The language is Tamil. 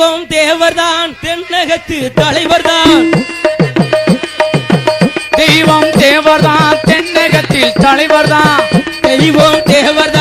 தெய்வம் தேவர்தான் தென்னகத்து தலைவர்தான். தெய்வம் தேவர்தான் தென்னகத்தில் தலைவர்தான். தெய்வம் தேவர்தான்.